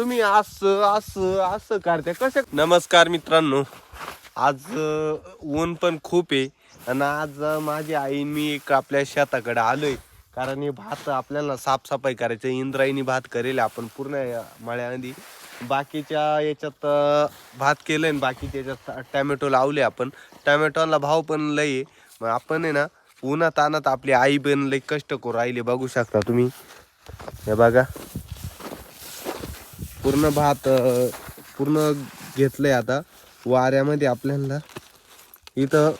तुम्ही असं असं असं करते कसे नमस्कार मित्रांनो. आज ऊन पण खूप आहे. आणि आज माझी आई मी एक आपल्या शेताकडे आलोय. कारण हे भात आपल्याला साफसफाई करायचं इंद्रायणी भात करेल आपण पूर्ण या मळ्यामध्ये. बाकीच्या याच्यात भात केलंय आणि बाकीच्या याच्यात टॅमॅटो लावले आपण. टॅमॅटोला भाव पण लय आहे. मग आपण आहे ना उन्हात आणत आपली आई पण लई कष्ट करू राहिले. बघू शकता तुम्ही. हे बघा. पूर्ण भात पूर्ण घेतलंय आता. वाऱ्यामध्ये आपल्याला इथं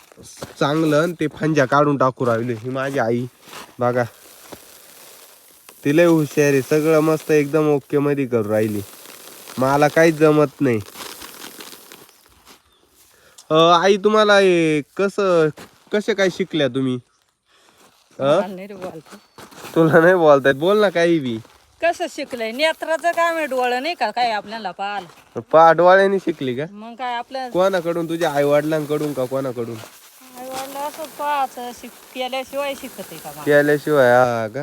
चांगलं ते फंजा काढून टाकू राहिले. ही माझी आई. बघा. तिला हुशार आहे. सगळं मस्त एकदम ओके मध्ये करू राहिली. मला काहीच जमत नाही. आई तुम्हाला हे कसं कसे काय शिकल्या तुम्ही. तुला नाही बोलतायत बोल ना काही बी. कसं शिकलंय? नेत्राचं काम आहे डोळं नाही का? काय आपल्याला पाहाल. पाठवाळ्याने शिकली का? मग काय आपल्या कोणाकडून? तुझ्या आई वडिलांकडून का कोणाकडून? असं शिक केल्याशिवाय शिकत का? केल्याशिवाय हा का?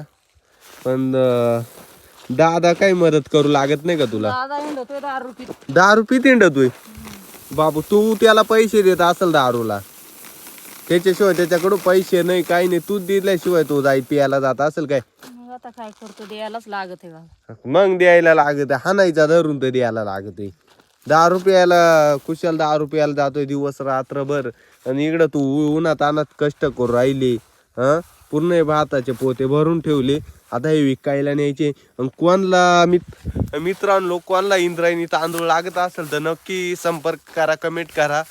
पण अं, दादा काही मदत करू लागत नाही का तुला? दादा हिंडतोय दारू पित. दारू तू बाबू तू त्याला पैसे देत असेल दारूला. त्याच्याशिवाय त्याच्याकडून पैसे नाही काही नाही. तू दिल्याशिवाय तो जाई पियाला जात असेल काय? आता काय करतो? द्यायलाच लागत आहे बाबा. मग द्यायला लागत आहे. हाणायचा धरून तर द्यायला लागत आहे. दहा रुपयाला कुशाल दहा रुपयाला जातोय दिवस रात्रभर. आणि इकडं तू उ- उन्हात आणत कष्ट करू राहिले. हा? पूर्ण हे भाताचे पोते भरून ठेवले. आता हे विकायला न्यायचे. आणि कोणला मित मित्रांनो कोणला इंद्रायणी तांदूळ लागत असेल तर नक्की संपर्क करा कमेंट करा.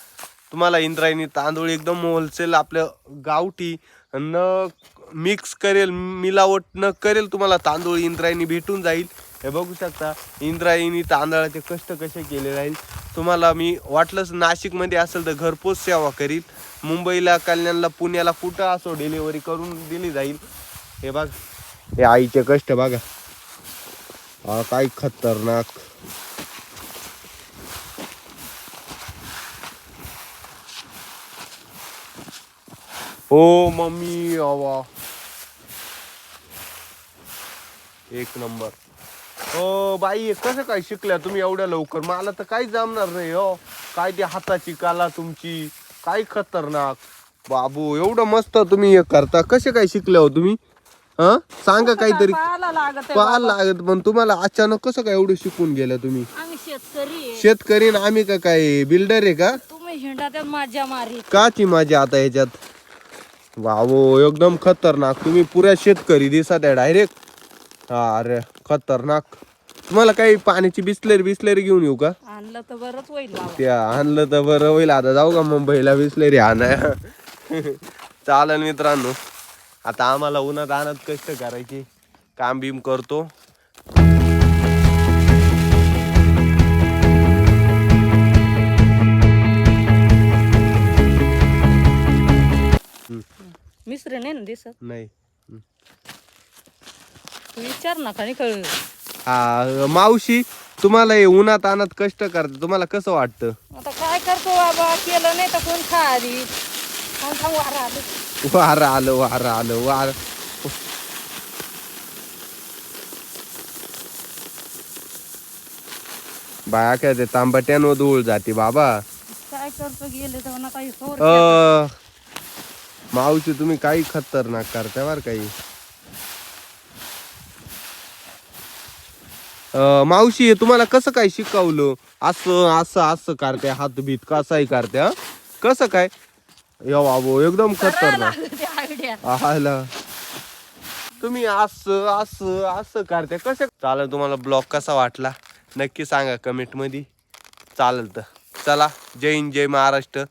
तुम्हाला इंद्रायणी तांदूळ एकदम होलसेल आपलं गावठी. न मिक्स करेल मिलावट न करेल तुम्हाला तांदूळ इंद्रायणी भेटून जाईल. हे बघू शकता इंद्रायणी तांदळाचे कष्ट कसे केले राहील तुम्हाला मी वाटलंच नाशिकमध्ये असेल तर घरपोच सेवा करील. मुंबईला कल्याणला पुण्याला कुठं असो डिलिव्हरी करून दिली जाईल. हे बघ हे आईचे कष्ट बघा. हा काय खतरनाक. हो मम्मी आवा. एक नंबर. हो बाई कसं काय शिकल्या तुम्ही एवढ्या लवकर? मला तर काही जमणार नाही हो. काय ती हाताची कला तुमची काय खतरनाक. बाबू एवढं मस्त तुम्ही हे करता. कसे काय शिकल्या हो तुम्ही? हा? सांगा काहीतरी. पाहायला लागत आहे पाहायला लागत पण तुम्हाला अचानक कसं काय एवढं शिकून गेल्या तुम्ही? आम्ही शेतकरी आहे. शेतकरी ना आम्ही का काय बिल्डर आहे का? तुम्ही हिंडा त्यात माझ्या मारी. काची माझ्या आता याच्यात वावो एकदम खतरनाक. तुम्ही पुऱ्या शेतकरी दिसत आहे डायरेक्ट. अरे खतरनाक. तुम्हाला काही पाण्याची बिस्लेरी बिस्लेरी घेऊन येऊ का? आणलं तर बरंच होईल. त्या आणलं तर बरं होईल. आता जाऊ का मुंबईला बिस्लेरी आणाय? चालेल मित्रांनो. आता आम्हाला उन्हात आणत कष्ट करायचे. काम बिम करतो. मिसरी नाही ना दिसत? नाही. विचार ना खाली कळ हा मावशी तुम्हाला हे उन्हात आणत कष्ट करता तुम्हाला कसं वाटतं? आता काय करतो बाबा केलं नाही तर कोण खा आधी कोण थांब वारा आलं? वार आलं वार आलं वार. बाया काय ते तांबट्यानं धूळ जाते बाबा. काय करतो गेले तर काही अ मावशी तुम्ही काही खतरनाक करता बर काही अ, मावशी तुम्हाला कसं काय शिकवलं? असं असं असं करते हात भीत कसाही करते? कसं काय? या बाबो एकदम खतरनाक. आयडिया आला. तुम्ही असं असं असं करते कसं? चालेल तुम्हाला ब्लॉग कसा वाटला? नक्की सांगा कमेंटमध्ये चालेल तर. चला जय हिंद जय महाराष्ट्र.